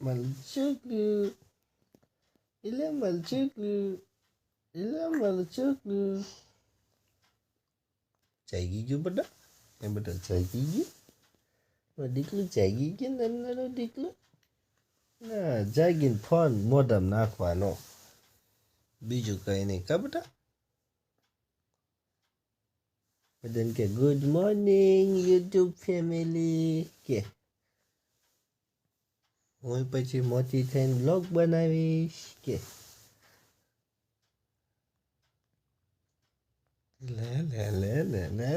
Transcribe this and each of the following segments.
Malçıklı. İle malçıklı. İle malçıklı. Chạy gigi benda. Yang benda chạy gigi. Diklu chạy gigi dan lalu diklu. Nah, jagin pon modam nakwano. Biju kay ni kabda. Madan ke good morning YouTube family. Ke. હું પછી મોતી થઈને blog બનાવીશ કે લે લે લે લે લે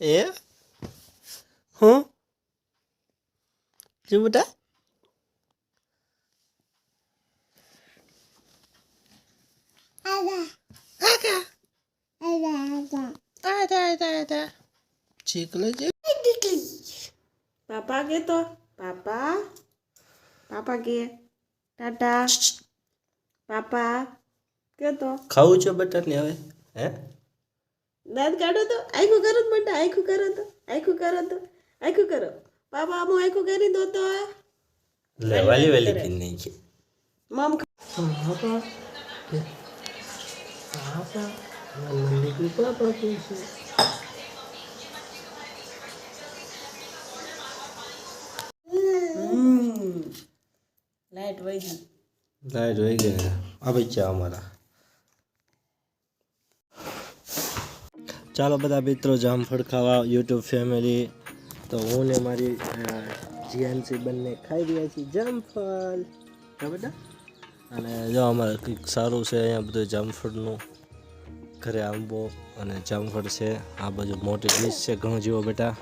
એ હું શું બેટા આદા આદા આદા ચીકલે છે પાપા કે તો પાપા પાપા કે ટાટા પાપા કે તો ખાવું છો બેટા ને હવે હે દાંત કાઢો તો આખું કરો તો બેટા આખું કરો તો આખું કરો તો આખું કરો પાપા હું આખું કરી દો તો લે વાલી વાલી પીન નહીં છે મમ પાપા પાપા મંદી કો પાપા પૂછે લાઈટ વહી ગઈ. લાઈટ વહી બચ્ચા અમારા. ચાલો બધા મિત્રો જામફળ ખાવા યુટ્યુબ ફેમિલી તો હું ને મારી જીએનસી બંને ખાઈ રહ્યા છીએ જામફળ હા અને જો અમારે કંઈક સારું છે અહીંયા બધું જામફળનું ઘરે આંબો અને જામફળ છે આ બાજુ મોટી ડીશ છે ઘણું જેવો બેટા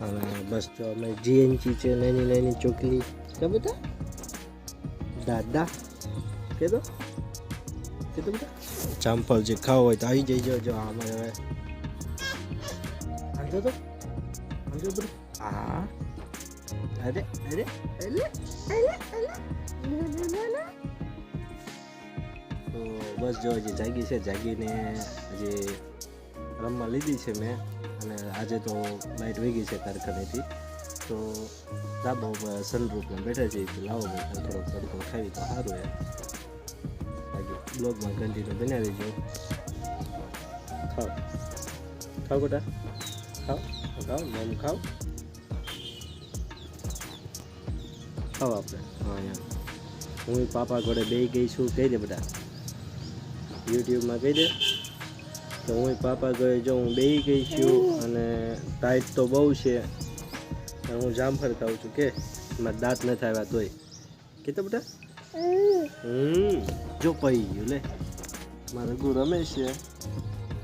અને બસ જો અમે જીએનજી છે નાની નાની ચોકલી હા બેટા દાદા કીધું કીધું બેટા જામફળ જે ખાવ હોય તો આવી જઈજો જો આમાં હવે આંધો તો આંધો બધું હા અરે અરે અરે અરે અરે તો બસ જો હજી જાગી છે, જાગીને હજી રમવા લીધી છે મેં. અને આજે તો લાઇટ વેગી છે કારખાનેથી. તો ધાબો ઉપર સનરૂફમાં બેઠા છે તો લાવો મેં થોડોક તડકો ખાવી તો સારું એમ. બાકી બ્લોગમાં કન્ટિન્યુ બનાવી દેજો ખાઓ ખાઓ ગોટા. ખાઓ ખાઓ મેમ ખાઓ ખાઓ આપણે. હા અહીંયા હું પાપા ઘોડે બે ગઈ છું. કહી દે બેટા યુટ્યુબમાં કહી દે. તો હું પાપા ગયો જો હું બે ગઈ છું અને ટાઈટ તો બહુ છે. હું જામફળ ખાઉં છું કે? મારા દાંત નથી આવ્યા તોય. કીધું બેટા? હમ જો પઈ ગયું લે. મારે ગુ રમે છે.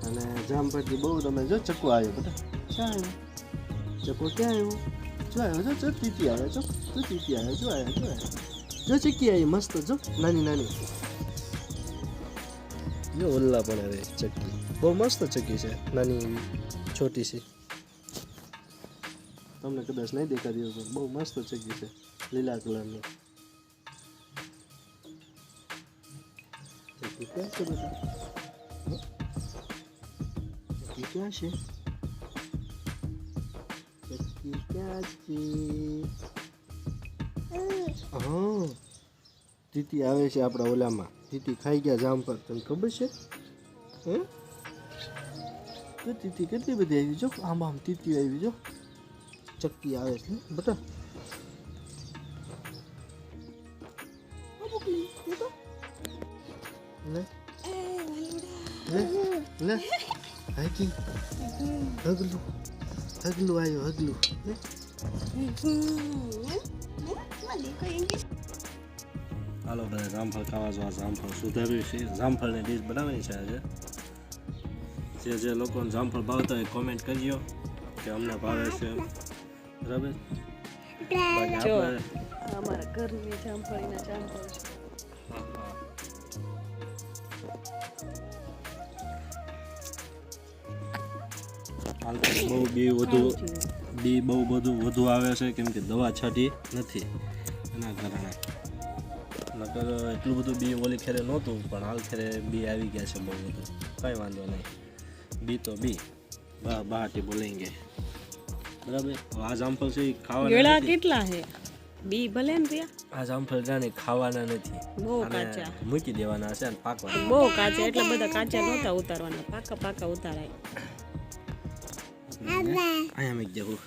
અને જામફળથી બહુ રમે જો ચકુ આવ્યો બેટા. ક્યાં આવ્યો ચકુ ક્યાં આવ્યો? જો આવ્યો જો તીતી આવે જો. તીતી આવે જો આવ્યો જો આવ્યો. જો ચકી આવી મસ્ત જો. નાની નાની. જો ઉલ્લા પણ રે ચક્કી. બહુ મસ્ત ચક્કી છે, નાની એવી, છોટી સી તમને કદાચ નહીં દેખાતી હોય બહુ મસ્ત ચક્કી છે, લીલા કલરની. ક્યાં છે ચક્કી ક્યાં છે? ચક્કી આવે છે આપણા ઓલામાં. તીતી ખાઈ ગયા જામફળ તને ખબર છે? હે? તો તીતી કેટલી બધી આવી જો આમ આમ તીતી આવી જો. ચક્કી આવે છે બટા. લે. લે હાકી હગલું. હગલું આવ્યો હગલું. લે. હાલો બધા જામફળ ખાવા જો આ જામફળ સુધાર્યું છે. જામફળની ડીશ બનાવવાની છે આજે. જે જે લોકોને જામફળ ભાવતા હોય કોમેન્ટ કરજો કે અમને ભાવે છે બરાબર? બાકી જો. આપણે અમારા ઘરની જામફળીના જામફળ છે. હાલ બહુ બી વધુ બી બહુ બધું વધુ આવે છે કેમ કે દવા છાંટી નથી. એના કારણે. નકર એટલું બધું બી ઓલી ખેરે નહોતું પણ હાલ ખેરે બી આવી ગયા છે બહુ બધું. કાંઈ વાંધો નહીં. બી તો બી. બા બહાટી બોલેંગે બરાબર? આ જામફળ છે ખાવાના કેટલા છે? બી ભલે ને રહ્યા આ જામફળ જાણે ખાવાના નથી. બહુ કાચા. મૂકી દેવાના છે અને પાકવાના. બહુ કાચા એટલા બધા કાચા નહોતા ઉતારવાના. પાકા પાકા ઉતારાય. અહીંયા મેં દેવું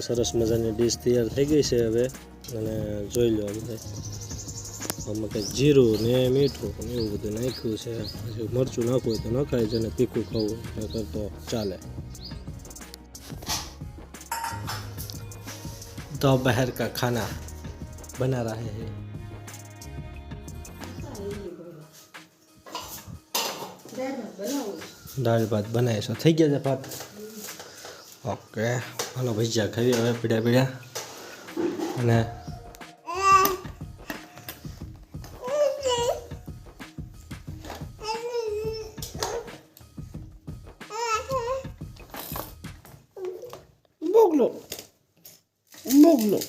સરસ મજાની ડીશ તૈયાર થઈ ગઈ છે હવે અને જોઈ લો બધા આમાં કંઈક જીરું ને મીઠું ને એવું બધું નાખ્યું છે હજી મરચું નાખવું હોય તો નખાય છે અને તીખું ખાવું નકર તો ચાલે तो बाहर का खाना बना रहा है દાળ ભાત બનાવે છે થઈ ગયા છે ભાત ઓકે હાલો ભજીયા ખાવી હવે પીડા પીડા અને બોગલો બોગલો